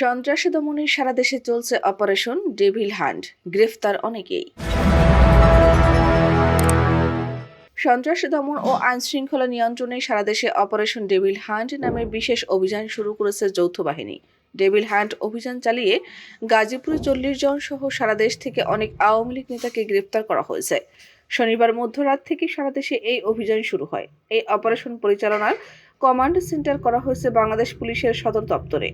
সন্ত্রাসী দমনে সারা দেশে চলছে অপারেশন ডেভিল হান্ট। গ্রেফতার অনেকেই। সন্ত্রাসী দমন ও আইন শৃঙ্খলা নিয়ন্ত্রণে সারা দেশে অপারেশন ডেভিল হান্ট নামে বিশেষ অভিযান শুরু করেছে যৌথ বাহিনী। ডেভিল হান্ট অভিযান চালিয়ে গাজীপুরে চল্লিশ জন সহ সারা দেশ থেকে অনেক আওয়ামী লীগ নেতাকে গ্রেপ্তার করা হয়েছে। শনিবার মধ্যরাত থেকে সারা দেশে এই অভিযান শুরু হয়। এই অপারেশন পরিচালনার কমান্ড সেন্টার করা হয়েছে বাংলাদেশ পুলিশের সদর দপ্তরে।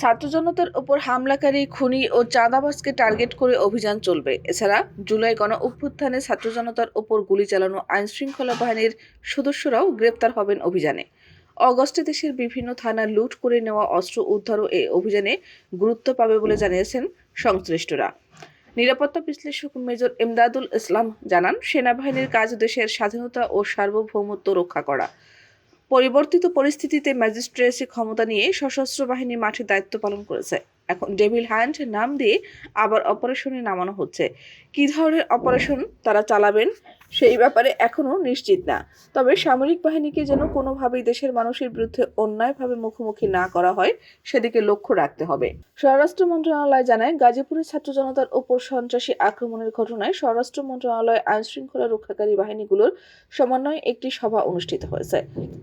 ছাত্র জনতার উপর হামলাকারী খুনি ও চাঁদাবাজকে টার্গেট করে অভিযান চলবে। এছাড়া জুলাই গণ অভ্যুত্থানে ছাত্র জনতার উপর গুলি চালানো আইন শৃঙ্খলা বাহিনীর সদস্যরাও গ্রেপ্তার হবেন অভিযানে। অগস্টে দেশের বিভিন্ন থানা লুট করে নেওয়া অস্ত্র উদ্ধারও এই অভিযানে গুরুত্ব পাবে বলে জানিয়েছেন সংশ্লিষ্টরা। নিরাপত্তা বিশ্লেষক মেজর এমদাদুল ইসলাম জানান, সেনাবাহিনীর কাজ দেশের স্বাধীনতা ও সার্বভৌমত্ব রক্ষা করা। পরিবর্তিত পরিস্থিতিতে ম্যাজিস্ট্রেসি ক্ষমতা নিয়ে সশস্ত্র বাহিনী মাঠে দায়িত্ব পালন করেছে। এখন ডেভিল হ্যান্ড নাম দিয়ে আবার অপারেশনে নামানো হচ্ছে। কি ধরনের অপারেশন তারা চালাবেন সেই ব্যাপারে এখনও নিশ্চিত না। তবে সামরিক বাহিনীকে যেন কোনোভাবেই দেশের মানুষের বিরুদ্ধে অন্যায়ভাবে মুখোমুখি না করা হয়, সেদিকে লক্ষ্য রাখতে হবে। স্বরাষ্ট্র মন্ত্রণালয় জানায়, গাজীপুরের ছাত্র জনতার ওপর সন্ত্রাসী আক্রমণের ঘটনায় স্বরাষ্ট্র মন্ত্রণালয় আইন শৃঙ্খলা রক্ষাকারী বাহিনীগুলোর সমন্বয়ে একটি সভা অনুষ্ঠিত হয়েছে।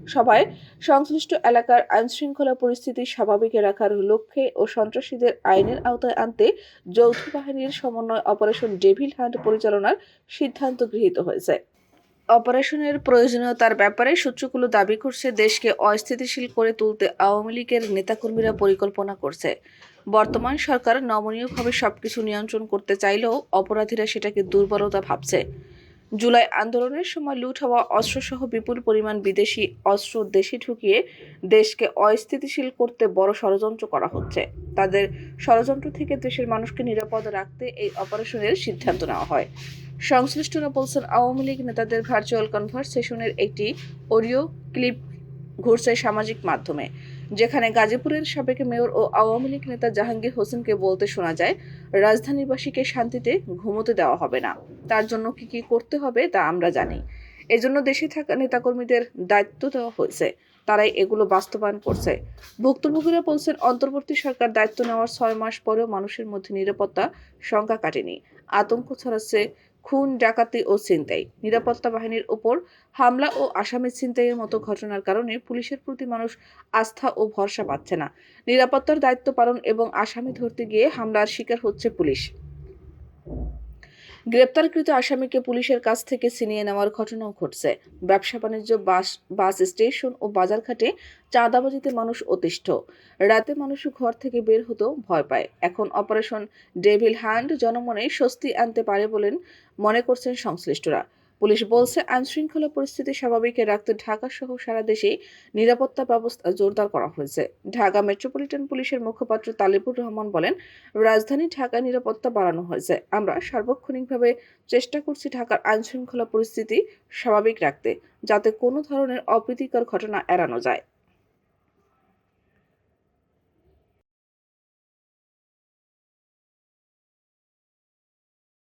সভায় সংশ্লিষ্ট এলাকার আইন শৃঙ্খলা পরিস্থিতি স্বাভাবিক রাখার লক্ষ্যে ও সন্ত্রাসীদের আইনের আওতায় আনতে যৌথ বাহিনীর সমন্বয় অপারেশন ডেভিল হান্ট পরিচালনার সিদ্ধান্ত গৃহীত হয়েছে। অপারেশনের প্রয়োজনীয়তার ব্যাপারে সূত্রগুলো দাবি করছে, দেশকে অস্থিতিশীল করে তুলতে আওয়ামী লীগের নেতাকর্মীরা পরিকল্পনা করছে। বর্তমান সরকার নমনীয়ভাবে সবকিছু নিয়ন্ত্রণ করতে চাইলেও অপরাধীরা সেটাকে দুর্বলতা ভাবছে। জুলাই আন্দোলনের সময় লুট হওয়া অস্ত্রসহ বিপুল পরিমাণ বিদেশি অস্ত্র দেশে ঢুকিয়ে দেশকে অস্থিতিশীল করতে বড় ষড়যন্ত্র করা হচ্ছে। তাদের ষড়যন্ত্র থেকে দেশের মানুষকে নিরাপদ রাখতে এই অপারেশনের সিদ্ধান্ত নেওয়া হয়। সংশ্লিষ্টরা বলছেন, আওয়ামী লীগ নেতাদের ভার্চুয়াল কনভারসেশনের একটি অডিও ক্লিপ ঘুরছে সামাজিক মাধ্যমে, যেখানে গাজীপুরের সাবেক মেয়র ও আওয়ামী লীগ নেতা জাহাঙ্গীর হোসেনকে বলতে শোনা যায়, রাজধানীবাসীকে শান্তিতে ঘুমোতে দেওয়া হবে না। তার জন্য কি কি করতে হবে তা আমরা জানি। এজন্য দেশে থাকা নেতাকর্মীদের দায়িত্ব দেওয়া হয়েছে। তারাই এগুলো বাস্তবায়ন করছে। ভুক্তভোগীরা বলছেন, অন্তর্বর্তী সরকার দায়িত্ব নেওয়ার ছয় মাস পরেও মানুষের মধ্যে নিরাপত্তা শঙ্কা কাটেনি। আতঙ্ক ছড়াচ্ছে খুন, ডাকাতি ও ছিনতাই। নিরাপত্তা বাহিনীর ওপর হামলা ও আসামি ছিনতাইয়ের মতো ঘটনার কারণে পুলিশের প্রতি মানুষ আস্থা ও ভরসা পাচ্ছে না। নিরাপত্তার দায়িত্ব পালন এবং আসামি ধরতে গিয়ে হামলার শিকার হচ্ছে পুলিশ। গ্রেপ্তারকৃত আসামিকে পুলিশের কাছ থেকে ছিনিয়ে নেওয়ার ঘটনাও ঘটছে। ব্যবসা বাণিজ্য, বাস বাস স্টেশন ও বাজারঘাটে চাঁদাবাজিতে মানুষ অতিষ্ঠ। রাতে মানুষ ঘর থেকে বের হতেও ভয় পায়। এখন অপারেশন ডেভিল হ্যান্ড জনমনে স্বস্তি আনতে পারে বলেন মনে করছেন সংশ্লিষ্টরা। পুলিশ বলছে আইন শৃঙ্খলা পরিস্থিতি স্বাভাবিক রাখতে ঢাকা সহ সারা দেশে নিরাপত্তা ব্যবস্থা জোরদার করা হয়েছে। ঢাকা মেট্রোপলিটন পুলিশের মুখপাত্র তালিবুর রহমান বলেন, রাজধানী ঢাকা নিরাপত্তা বাড়ানো হয়েছে। আমরা সার্বক্ষণিকভাবে চেষ্টা করছি ঢাকার আইন শৃঙ্খলা পরিস্থিতি স্বাভাবিক রাখতে, যাতে কোনো ধরনের অপ্রীতিকর ঘটনা এড়ানো যায়।